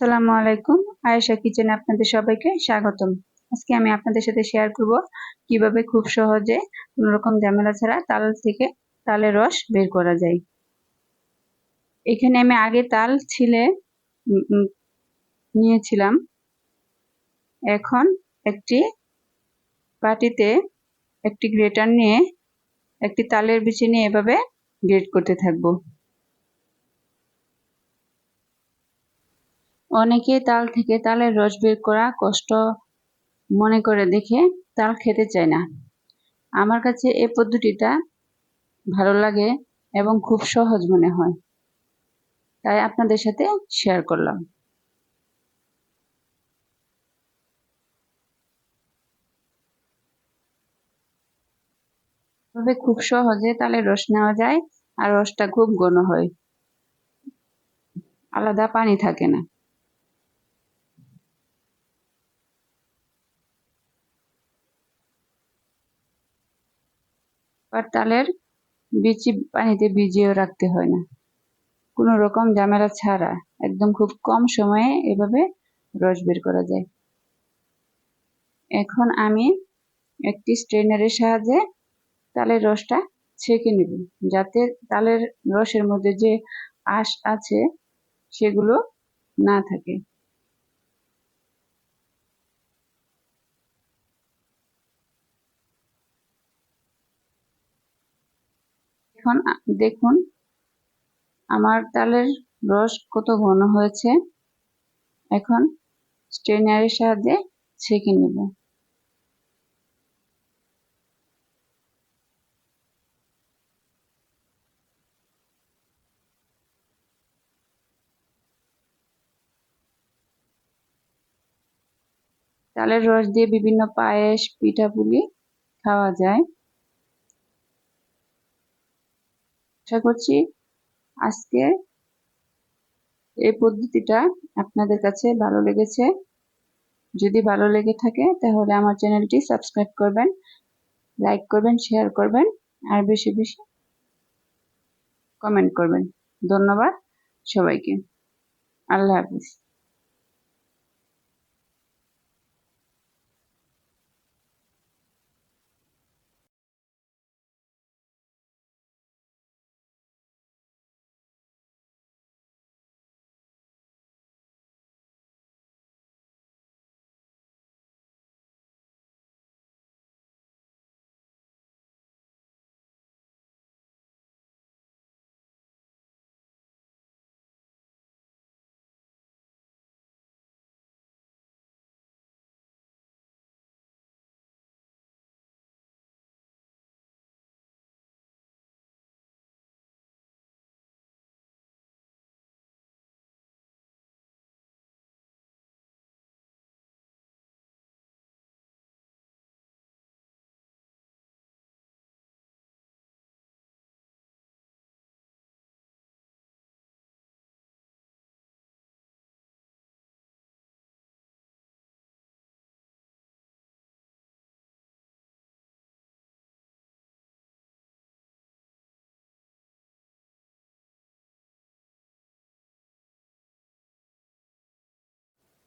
আসসালামু আলাইকুম। আয়েশা কিচেনে আপনাদের সবাইকে স্বাগতম। আজকে আমি আপনাদের সাথে শেয়ার করব কীভাবে খুব সহজে কোনো রকম ঝামেলা ছাড়া তাল থেকে তালের রস বের করা যায়। এখানে আমি আগে তাল ছিলে নিয়েছিলাম। এখন একটি বাটিতে একটি গ্রেটার নিয়ে একটি তালের বিচি নিয়ে এভাবে গ্রেট করতে থাকব। অনেকে তাল থেকে তালের রস বের করা কষ্ট মনে করে দেখে তাল খেতে চায় না। আমার কাছে এই পদ্ধতিটা ভালো লাগে এবং খুব সহজ মনে হয়। তাই আপনাদের সাথে শেয়ার করলাম। তবে খুব সহজে তালের রস নেওয়া যায় আর রসটা খুব ঘন হয়। আলাদা পানি থাকে না। আর তালের বিচি পানিতে ভিজিয়েও রাখতে হয় না। কোনো রকম ঝামেলা ছাড়া। একদম খুব কম সময়ে এভাবে রস বের করা যায়। এখন আমি একটি স্ট্রেনারের সাহায্যে তালের রসটা ছেঁকে নেব, যাতে তালের রসের মধ্যে যে আঁশ আছে সেগুলো না থাকে। এখন দেখুন, আমার তালের রস কত ঘন হয়েছে। এখন স্ট্রেনারের সাহায্যে ছেঁকে নেব। তালের রস দিয়ে বিভিন্ন পায়েস, পিঠাপুলি খাওয়া যায়। আশা করছি আজকে এই পদ্ধতিটা আপনাদের কাছে ভালো লেগেছে। যদি ভালো লেগে থাকে, তাহলে আমার চ্যানেলটি সাবস্ক্রাইব করবেন, লাইক করবেন, শেয়ার করবেন, আর বেশি বেশি কমেন্ট করবেন। ধন্যবাদ সবাইকে। আল্লাহ হাফিজ।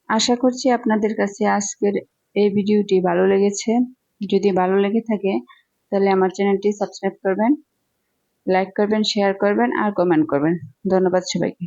আশা করছি আপনাদের কাছে আজকের এই ভিডিওটি ভালো লেগেছে। যদি ভালো লেগে থাকে, তাহলে আমার চ্যানেলটি সাবস্ক্রাইব করবেন, লাইক করবেন, শেয়ার করবেন আর কমেন্ট করবেন। ধন্যবাদ সবাইকে।